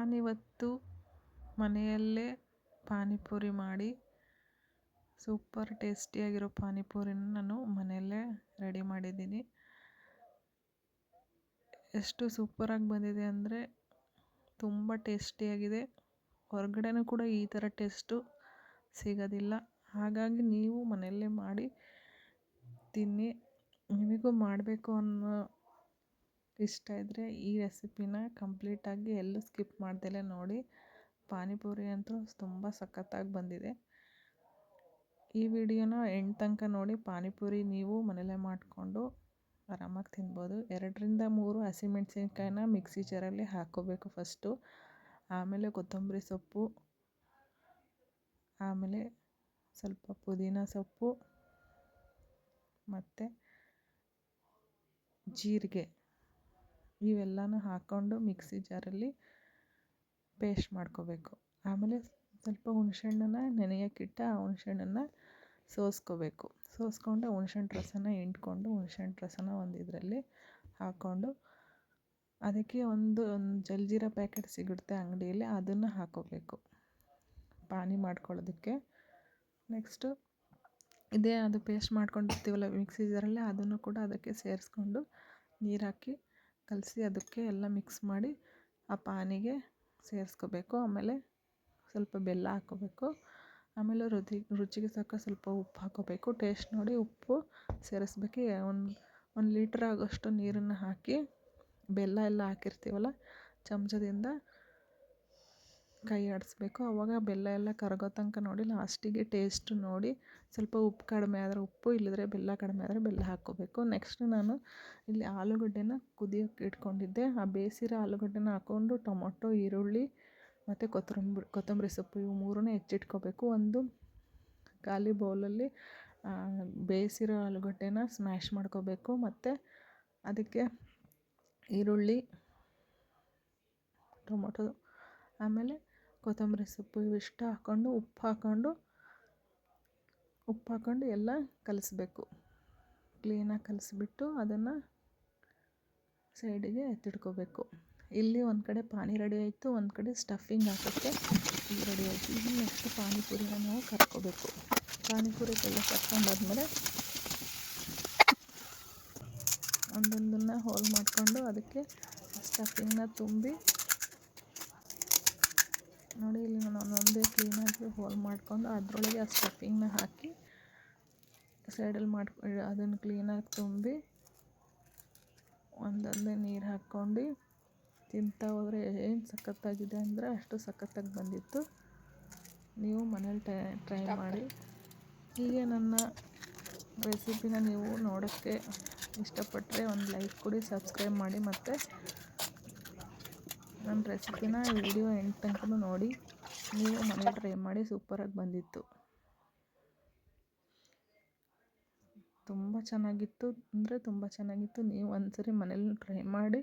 ನಾನಿವತ್ತು ಮನೆಯಲ್ಲೇ ಪಾನಿಪುರಿ ಮಾಡಿ ಸೂಪರ್ ಟೇಸ್ಟಿಯಾಗಿರೋ ಪಾನಿಪುರಿನ ನಾನು ಮನೆಯಲ್ಲೇ ರೆಡಿ ಮಾಡಿದ್ದೀನಿ. ಎಷ್ಟು ಸೂಪರಾಗಿ ಬಂದಿದೆ ಅಂದರೆ ತುಂಬ ಟೇಸ್ಟಿಯಾಗಿದೆ. ಹೊರಗಡೆನೂ ಕೂಡ ಈ ಥರ ಟೇಸ್ಟು ಸಿಗೋದಿಲ್ಲ. ಹಾಗಾಗಿ ನೀವು ಮನೆಯಲ್ಲೇ ಮಾಡಿ ತಿನ್ನಿ. ನಿಮಗೂ ಮಾಡಬೇಕು ಅನ್ನೋ ಇಷ್ಟ ಇದ್ದರೆ ಈ ರೆಸಿಪಿನ ಕಂಪ್ಲೀಟಾಗಿ ಎಲ್ಲೂ ಸ್ಕಿಪ್ ಮಾಡ್ದೆಲೆ ನೋಡಿ. ಪಾನಿಪುರಿ ಅಂತೂ ತುಂಬ ಸಖತ್ತಾಗಿ ಬಂದಿದೆ. ಈ ವಿಡಿಯೋನ ಎಂಡ್ ತನಕ ನೋಡಿ. ಪಾನಿಪುರಿ ನೀವು ಮನೇಲೇ ಮಾಡಿಕೊಂಡು ಆರಾಮಾಗಿ ತಿನ್ಬೋದು. ಎರಡರಿಂದ ಮೂರು ಹಸಿಮೆಣಸಿನ್ಕಾಯಿನ ಮಿಕ್ಸಿ ಜಾರಲ್ಲಿ ಹಾಕ್ಕೋಬೇಕು ಫಸ್ಟು. ಆಮೇಲೆ ಕೊತ್ತಂಬರಿ ಸೊಪ್ಪು. ಆಮೇಲೆ ಸ್ವಲ್ಪ ಪುದೀನ ಸೊಪ್ಪು. ಮತ್ತು ಜೀರಿಗೆ. ಇವೆಲ್ಲನೂ ಹಾಕ್ಕೊಂಡು ಮಿಕ್ಸಿ ಜಾರಲ್ಲಿ ಪೇಸ್ಟ್ ಮಾಡ್ಕೋಬೇಕು. ಆಮೇಲೆ ಸ್ವಲ್ಪ ಹುಣ್ಸೆಹಣ್ಣನ್ನು ನೆನೆಯೋಕ್ಕಿಟ್ಟು ಆ ಹುಣ್ಸೆಹಣ್ಣನ್ನ ಸೋಸ್ಕೋಬೇಕು. ಸೋಸ್ಕೊಂಡು ಹುಣ್ಸೆಹಣ್ಣು ರಸನ ಹಿಂಡ್ಕೊಂಡು ಹುಣ್ಸೆಹಣ್ಣು ರಸನ ಒಂದು ಇದರಲ್ಲಿ ಹಾಕ್ಕೊಂಡು ಅದಕ್ಕೆ ಒಂದು ಒಂದು ಜಲ್ಜೀರ ಪ್ಯಾಕೆಟ್ ಸಿಗುತ್ತೆ ಅಂಗಡಿಯಲ್ಲಿ, ಅದನ್ನು ಹಾಕ್ಕೋಬೇಕು ಪಾನಿ ಮಾಡ್ಕೊಳ್ಳೋದಕ್ಕೆ. ನೆಕ್ಸ್ಟು ಇದೇ ಅದು ಪೇಸ್ಟ್ ಮಾಡ್ಕೊಂಡಿರ್ತೀವಲ್ಲ ಮಿಕ್ಸಿ ಜಾರಲ್ಲಿ, ಅದನ್ನು ಕೂಡ ಅದಕ್ಕೆ ಸೇರಿಸ್ಕೊಂಡು ನೀರು ಹಾಕಿ ಕಲಸಿ ಅದಕ್ಕೆ ಎಲ್ಲ ಮಿಕ್ಸ್ ಮಾಡಿ ಆ ಪಾನಿಗೆ ಸೇರಿಸ್ಕೋಬೇಕು. ಆಮೇಲೆ ಸ್ವಲ್ಪ ಬೆಲ್ಲ ಹಾಕ್ಕೋಬೇಕು ಆಮೇಲೆ ರುಚಿ, ರುಚಿಗೆ ತಕ್ಕ ಸ್ವಲ್ಪ ಉಪ್ಪು ಹಾಕೋಬೇಕು. ಟೇಸ್ಟ್ ನೋಡಿ ಉಪ್ಪು ಸೇರಿಸ್ಬೇಕು. ಒಂದು ಒಂದು ಲೀಟ್ರ್ ಆಗೋಷ್ಟು ನೀರನ್ನು ಹಾಕಿ ಬೆಲ್ಲ ಎಲ್ಲ ಹಾಕಿರ್ತೀವಲ್ಲ, ಚಮಚದಿಂದ ಕೈ ಆಡಿಸ್ಬೇಕು. ಆವಾಗ ಬೆಲ್ಲ ಎಲ್ಲ ಕರಗೋ ತನಕ ನೋಡಿ, ಲಾಸ್ಟಿಗೆ ಟೇಸ್ಟ್ ನೋಡಿ, ಸ್ವಲ್ಪ ಉಪ್ಪು ಕಡಿಮೆ ಆದರೆ ಉಪ್ಪು, ಇಲ್ಲದ್ರೆ ಬೆಲ್ಲ ಕಡಿಮೆ ಆದರೆ ಬೆಲ್ಲ ಹಾಕ್ಕೋಬೇಕು. ನೆಕ್ಸ್ಟ್ ನಾನು ಇಲ್ಲಿ ಆಲೂಗಡ್ಡೆನ ಕುದಿಯೋಕ್ಕೆ ಇಟ್ಕೊಂಡಿದ್ದೆ. ಆ ಬೇಯಿಸಿರೋ ಆಲೂಗಡ್ಡೆನ ಹಾಕ್ಕೊಂಡು ಟೊಮೊಟೊ, ಈರುಳ್ಳಿ ಮತ್ತು ಕೊತ್ತಂಬರಿ ಕೊತ್ತಂಬರಿ ಸೊಪ್ಪು ಇವು ಮೂರನ್ನೇ ಹೆಚ್ಚಿಟ್ಕೋಬೇಕು. ಒಂದು ಖಾಲಿ ಬೌಲಲ್ಲಿ ಬೇಯಿಸಿರೋ ಆಲೂಗಡ್ಡೆನ ಸ್ಮ್ಯಾಶ್ ಮಾಡ್ಕೋಬೇಕು. ಮತ್ತು ಅದಕ್ಕೆ ಈರುಳ್ಳಿ, ಟೊಮೊಟೊ, ಆಮೇಲೆ ಕೊತ್ತಂಬರಿ ಸೊಪ್ಪು ಇವಿಷ್ಟು ಹಾಕ್ಕೊಂಡು ಉಪ್ಪು ಹಾಕ್ಕೊಂಡು ಉಪ್ಪು ಹಾಕ್ಕೊಂಡು ಎಲ್ಲ ಕಲಿಸ್ಬೇಕು. ಕ್ಲೀನಾಗಿ ಕಲಿಸ್ಬಿಟ್ಟು ಅದನ್ನು ಸೈಡಿಗೆ ಎತ್ತಿಡ್ಕೋಬೇಕು ಇಲ್ಲಿ ಒಂದು ಕಡೆ ಪಾನಿ ರೆಡಿ ಆಯಿತು, ಒಂದು ಕಡೆ ಸ್ಟಫಿಂಗ್ ಹಾಕೋಕ್ಕೆ ಇದು ರೆಡಿ ಆಯಿತು. ಇನ್ನು ನೆಕ್ಸ್ಟ್ ಪಾನಿಪುರಿನ ನಾವು ಕರ್ಕೋಬೇಕು. ಪಾನಿಪುರಿಗೆಲ್ಲ ಕರ್ಕೊಂಡಾದ್ಮೇಲೆ ಒಂದೊಂದನ್ನು ಹೋಲ್ ಮಾಡಿಕೊಂಡು ಅದಕ್ಕೆ ಸ್ಟಫಿಂಗ್ನ ತುಂಬಿ ನೋಡಿ ಇಲ್ಲಿ ನಾನು ಒಂದೊಂದೇ ಕ್ಲೀನಾಗಿ ಹೋಲ್ ಮಾಡಿಕೊಂಡು ಅದರೊಳಗೆ ಆ ಸ್ಟಫಿಂಗ್ನ ಹಾಕಿ ಸೈಡಲ್ಲಿ ಮಾಡ್ಕೊ ಅದನ್ನು ಕ್ಲೀನಾಗಿ ತುಂಬಿ ಒಂದೊಂದೇ ನೀರು ಹಾಕ್ಕೊಂಡು ತಿಂತಾ ಹೋದರೆ ಏನು ಸಖತ್ತಾಗಿದೆ ಅಂದರೆ ಅಷ್ಟು ಸಖತ್ತಾಗಿ ಬಂದಿತ್ತು. ನೀವು ಮನೇಲಿ ಟ್ರೈ ಟ್ರೈ ಮಾಡಿ. ಹೀಗೆ ನನ್ನ ರೆಸಿಪಿನ ನೀವು ನೋಡೋಕ್ಕೆ ಇಷ್ಟಪಟ್ಟರೆ ಒಂದು ಲೈಕ್ ಕೊಡಿ ಸಬ್ಸ್ಕ್ರೈಬ್ ಮಾಡಿ ಮತ್ತು ನನ್ನ ರೆಸಿಪಿನ ವಿಡಿಯೋ ಎಂಡ್ ತನಕ ನೋಡಿ, ನೀವು ಮನೇಲಿ ಟ್ರೈ ಮಾಡಿ ಸೂಪರಾಗಿ ಬಂದಿತ್ತು. ತುಂಬ ಚೆನ್ನಾಗಿತ್ತು, ಅಂದರೆ ತುಂಬ ಚೆನ್ನಾಗಿತ್ತು. ನೀವು ಒಂದ್ಸರಿ ಮನೇಲಿ ಟ್ರೈ ಮಾಡಿ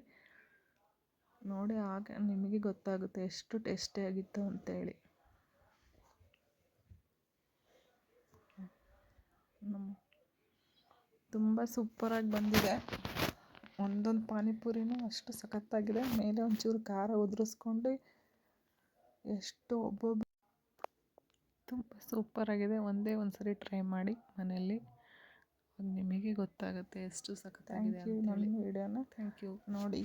ನೋಡಿ, ಆಗ ನಿಮಗೆ ಗೊತ್ತಾಗುತ್ತೆ ಎಷ್ಟು ಟೇಸ್ಟಿಯಾಗಿತ್ತು ಅಂತೇಳಿ. ನಮ್ಮ ತುಂಬ ಸೂಪರಾಗಿ ಬಂದಿದೆ. ಒಂದೊಂದು ಪಾನಿಪುರಿನೂ ಅಷ್ಟು ಸಖತ್ತಾಗಿದೆ. ಮೇಲೆ ಒಂಚೂರು ಖಾರ ಉದುರಿಸ್ಕೊಂಡು ಎಷ್ಟು ಒಬ್ಬೊಬ್ಬ ತುಂಬ ಸೂಪರಾಗಿದೆ ಒಂದೇ ಒಂದು ಸರಿ ಟ್ರೈ ಮಾಡಿ ಮನೆಯಲ್ಲಿ. ನಿಮಗೆ ಗೊತ್ತಾಗುತ್ತೆ ಎಷ್ಟು ಸಖತ್ತಾಗಿದೆ ಯು ವಿಡಿಯೋನ ಥ್ಯಾಂಕ್ ಯು ನೋಡಿ.